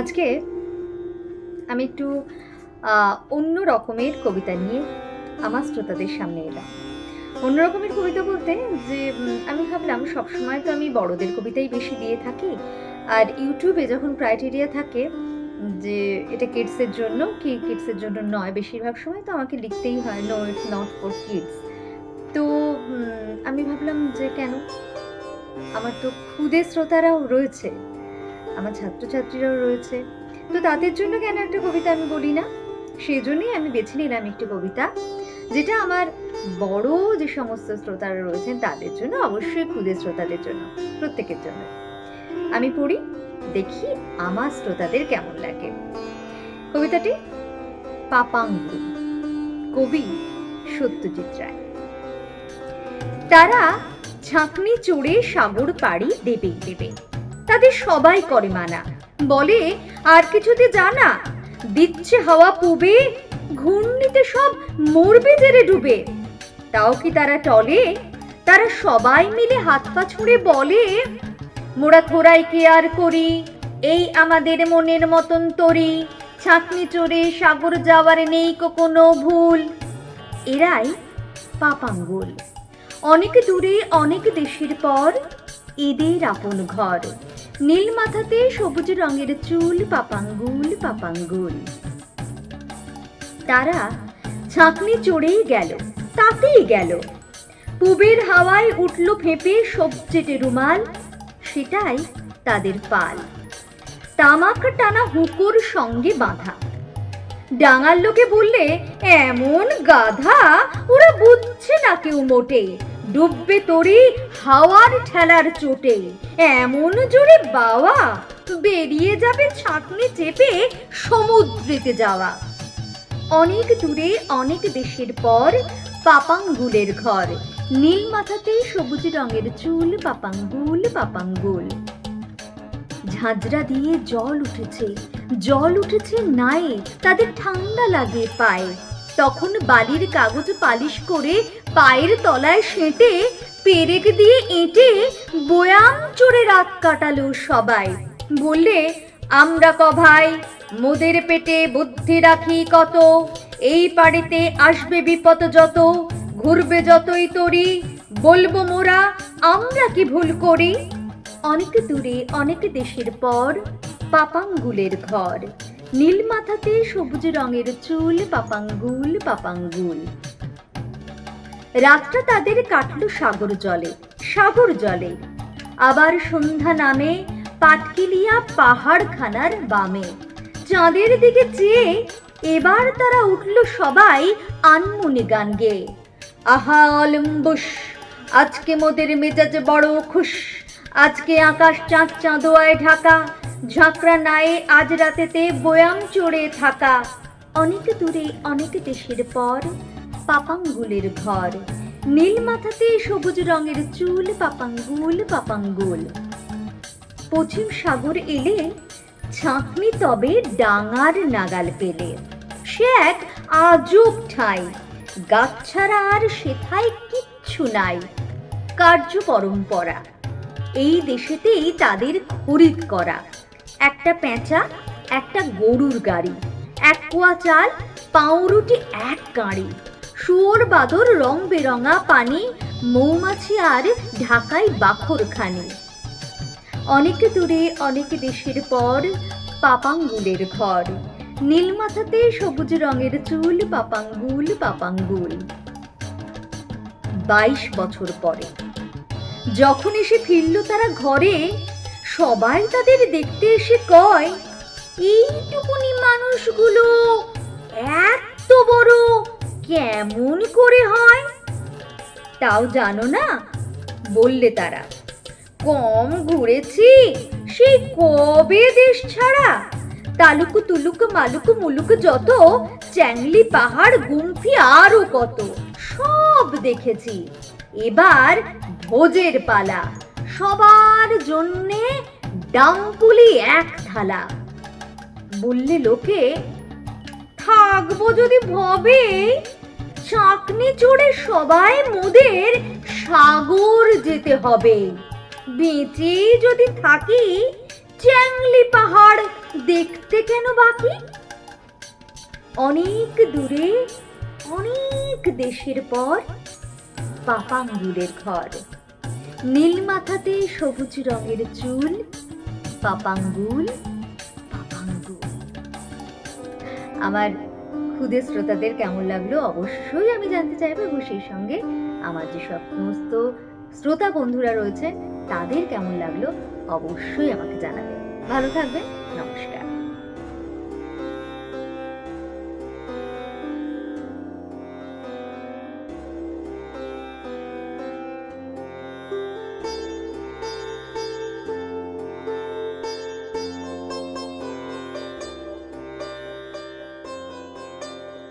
আজকে আমি একটু অন্য রকমের কবিতা নিয়ে আমার শ্রোতাদের সামনে এলাম। অন্য রকমের কবিতা বলতে যে আমি ভাবলাম সবসময় তো আমি বড়দের কবিতাই বেশি দিয়ে থাকি। আর ইউটিউবে যখন ক্রাইটেরিয়া থাকে, যে এটা কিডসের জন্য, কি কিডসের জন্য নয় বেশিরভাগ সময় তো আমাকে লিখতেই হয় no it's not for kids তো আমি ভাবলাম যে কেন? আমার তো ক্ষুদে শ্রোতারাও রয়েছে। আমার ছাত্রছাত্রীরাও রয়েছে। তো তাদের জন্য কেন একটা কবিতা আমি বলি না? সেই জন্যই আমি বেছে নিলাম একটি কবিতা, যেটা আমার বড় যে সমস্ত শ্রোতারা রয়েছেন তাদের জন্য অবশ্যই ক্ষুদে শ্রোতাদের জন্য, প্রত্যেকের জন্য। আমি পড়ি, দেখি আমার শ্রোতাদের কেমন লাগে। কবিতাটি পাপাঙ্গু, কবি সত্যজিৎ রায়। তারা ছাঁকনি চড়ে সাগর পাড়ি দেবেই দেবে তাদের সবাই করে মানা। বলে, আর কিছুতে জানা? দিচ্ছে হাওয়া পুবে, ঘূর্ণিতে সব মরবে জেরে ডুবে। তাও কি তারা টলে? তারা সবাই মিলে হাত পা ছুঁড়ে বলে, মোরা থোড়াই কে আর করি? এই আমাদের মনের মতন তরি। ছাঁকনি চড়ে সাগর যাওয়ার নেই কোনো ভুল। এরাই পাপাঙ্গুল। অনেক দূরে অনেক দেশের পর এদের আপন ঘর। নীল মাথাতে সবুজ রঙের চুল, পাপাঙ্গুল পাপাঙ্গুল। তারা ছাঁকনি চড়েই গেল, তাতেই গেল। পুবের হাওয়ায় উঠল ফেঁপে সবচেটে রুমাল, সেটাই তাদের পাল। তামাক টানা হুকুর সঙ্গে বাঁধা। ডাঙার লোকে বললে, এমন গাধা ওরা বুঝছে না কেউ মোটে। ডুববে তরি হাওয়ার ঠেলার চোটে। এমন জোরে বাওয়া, বেরিয়ে যাবে ছাঁকনি চেপে সমুদ্রেতে যাওয়া। অনেক দূরে, অনেক দেশের পর পাপাঙ্গুলের ঘর। নীল মাথাতে সবুজ রঙের চুল, পাপাঙ্গুল পাপাঙ্গুল। ঝাঁঝরা দিয়ে জল উঠেছে। জল উঠেছে নায়ে, তাদের ঠান্ডা লাগে পায়ে। তখন বালির কাগজ পালিশ করে পায়ের তলায় সেঁটে পেরেক দিয়ে এঁটে বয়াম চড়ে রাত কাটালো সবাই। বললে, আমরা ক ভাই, মোদের পেটে বুদ্ধি রাখি কত, এই পাড়িতে আসবে বিপদ যত, ঘুরবে যতই তরি, বলব মোরা, আমরা কি ভুল করি? অনেক দূরে, অনেক দেশের পর পাপাঙ্গুলের ঘর। নীল মাথাতে সবুজ রঙের চুল, পাপাঙ্গুল পাপাঙ্গুল। রাতটা তাদের কাটলো সাগর জলে সাগর জলে। আবার সন্ধ্যা নামে পাটকিলিয়া পাহাড়খানার বামে। চাঁদের দিকে চেয়ে এবার তারা উঠল সবাই আনমুনি গান গেয়ে আহা অলম্বুস আজকে মোদের মেজাজ বড় খুশ। আজকে আকাশ চাঁদ চাঁদোয়ায় ঢাকা ঝাঁকড়া নায়ে আজ রাতেতে বয়াম চড়ে থাকা। অনেক দূরে, অনেক দেশের পর পাপাঙ্গুলের ঘর। নীল মাথাতে সবুজ রঙের চুল, পাপাঙ্গুল পাপাঙ্গুল। পশ্চিম সাগর এলে ছাঁকনি তবে ডাঙার নাগাল পেলে। সে এক আজব ঠাই, গাছ ছাড়া আর সেথায় কিচ্ছু নাই। কার্য পরম্পরা, এই দেশেতেই তাদের খরিদ করা। একটা পেঁচা, একটা গরুর গাড়ি, এক কুয়া চাল, পাউরুটি, এক গাড়ি শুয়োর বাদর রং বেরঙা পানি, মৌমাছি আর ঢাকায় বাখরখানি। অনেক দূরে, অনেক দেশের পর পাপাঙ্গুলের ঘর। নীলমাথাতে সবুজ রঙের চুল, পাপাঙ্গুল পাপাঙ্গুল। বাইশ বছর পরে, যখন এসে ফিরল তারা ঘরে সবাই তাদের দেখতে এসে কয়, এইটুকুনি মানুষগুলো এত বড় কেমন করে হয়? তাও জানো না, বললে তারা, কম ঘুরেছি, সেই কবে দেশ ছাড়া? তালুকু তুলুকু, মালুকু মুলুকু, যত চ্যাংলি পাহাড়, গুমফি আরও কত, সব দেখেছি। এবার ভোজের পালা। সবার জন্যে ডাম্পুলি এক থালা। বললে লোকে, থাকব যদি ভবে, চাকনি চড়ে সবাই মোদের সাগর যেতে হবে। বেঁচে যদি থাকি, চ্যাংলি পাহাড় দেখতে কেন বাকি? অনেক দূরে, অনেক দেশের পর পাপাঙ্গুলের ঘর। নীল মাথাতে সবুজ রঙের চুল, পাপাঙ্গুল আমার ক্ষুদে শ্রোতাদের কেমন লাগল অবশ্যই আমি জানতে চাইব এবং সেই সঙ্গে আমার যে সমস্ত শ্রোতা বন্ধুরা রয়েছেন তাদের কেমন লাগল অবশ্যই আমাকে জানাবেন ভালো থাকবেন, নমস্কার।